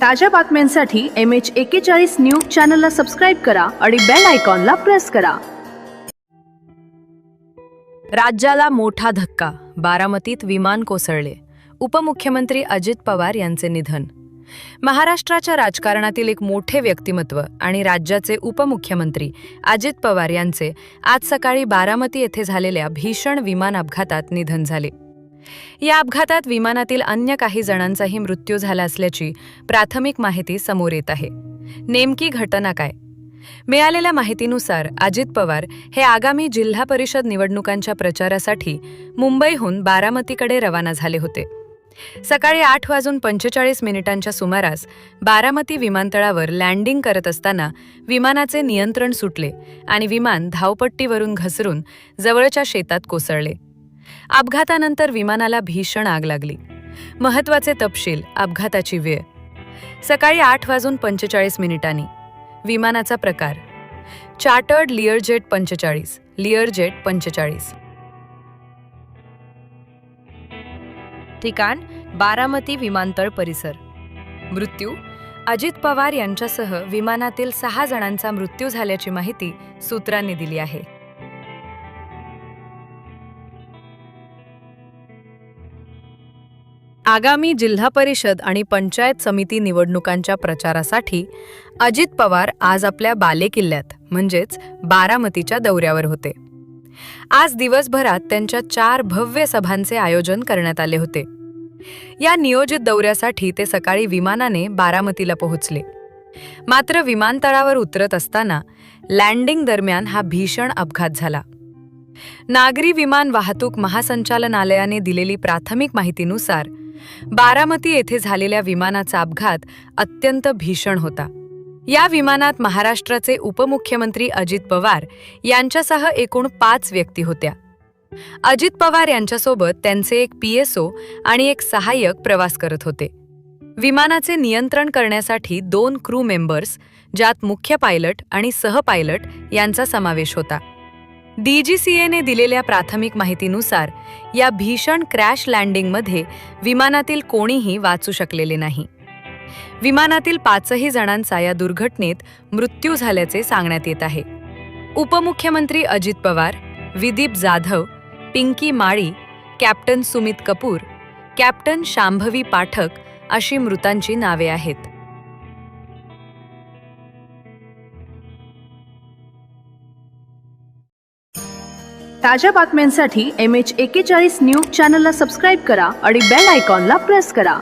ताज्या बातम्यांसाठी M H एकेचाळीस न्यूज चॅनलला सबस्क्राईब करा आणि बेल आयकॉनला प्रेस करा. राज्याला मोठा धक्का. बारामतीत विमान कोसळले. उपमुख्यमंत्री अजित पवार यांचे निधन. महाराष्ट्राच्या राजकारणातील एक मोठे व्यक्तिमत्व आणि राज्याचे उपमुख्यमंत्री अजित पवार यांचे आज सकाळी बारामती येथे झालेल्या भीषण विमान अपघातात निधन झाले. या अपघातात विमानातील अन्य काही जणांचाही मृत्यू झाला असल्याची प्राथमिक माहिती समोर येत आहे. नेमकी घटना काय? मिळालेल्या माहितीनुसार अजित पवार हे आगामी जिल्हा परिषद निवडणुकांच्या प्रचारासाठी मुंबईहून बारामतीकडे रवाना झाले होते. सकाळी आठ वाजून पंचेचाळीस मिनिटांच्या सुमारास बारामती विमानतळावर लँडिंग करत असताना विमानाचे नियंत्रण सुटले आणि विमान धावपट्टीवरून घसरून जवळच्या शेतात कोसळले. अपघातानंतर विमानाला भीषण आग लागली. महत्त्वाचे तपशील अपघाताची वेळ. सकाळी आठ वाजून पंचेचाळीस मिनिटांनी. विमानाचा प्रकार. चार्टर्ड लिअरजेट पंचेचाळीस लिअरजेट पंचेचाळीस. ठिकाण बारामती विमानतळ परिसर. मृत्यू. अजित पवार यांच्यासह विमानातील सहा जणांचा मृत्यू झाल्याची माहिती सूत्रांनी दिली आहे. आगामी जिल्हा परिषद आणि पंचायत समिती निवडणुकांच्या प्रचारासाठी अजित पवार आज आपल्या बालेकिल्ल्यात म्हणजेच बारामतीच्या दौऱ्यावर होते. आज दिवसभरात त्यांच्या चार भव्य सभांचे आयोजन करण्यात आले होते. या नियोजित दौऱ्यासाठी ते सकाळी विमानाने बारामतीला पोहोचले. मात्र विमानतळावर उतरत असताना लँडिंग दरम्यान हा भीषण अपघात झाला. नागरी विमान वाहतूक महासंचालनालयाने दिलेली प्राथमिक माहितीनुसार बारामती येथे झालेल्या विमानाचा अपघात अत्यंत भीषण होता. या विमानात महाराष्ट्राचे उपमुख्यमंत्री अजित पवार यांच्यासह एकूण पाच व्यक्ती होत्या. अजित पवार यांच्यासोबत त्यांचे एक पीएसओ आणि एक सहाय्यक प्रवास करत होते. विमानाचे नियंत्रण करण्यासाठी दोन क्रू मेंबर्स ज्यात मुख्य पायलट आणि सहपायलट यांचा समावेश होता. डीजीसीएने दिलेल्या प्राथमिक माहितीनुसार या भीषण क्रॅश लँडिंगमध्ये विमानातील कोणीही वाचू शकलेले नाही. विमानातील पाचही जणांचा या दुर्घटनेत मृत्यू झाल्याचे सांगण्यात येत आहे. उपमुख्यमंत्री अजित पवार विदीप जाधव पिंकी माळी कॅप्टन सुमित कपूर कॅप्टन शांभवी पाठक अशी मृतांची नावे आहेत. ताज्या बातम्यांसाठी एम एच एक्केचाळीस न्यूज चॅनलला सबस्क्राईब करा आणि बेल आयकॉनला प्रेस करा.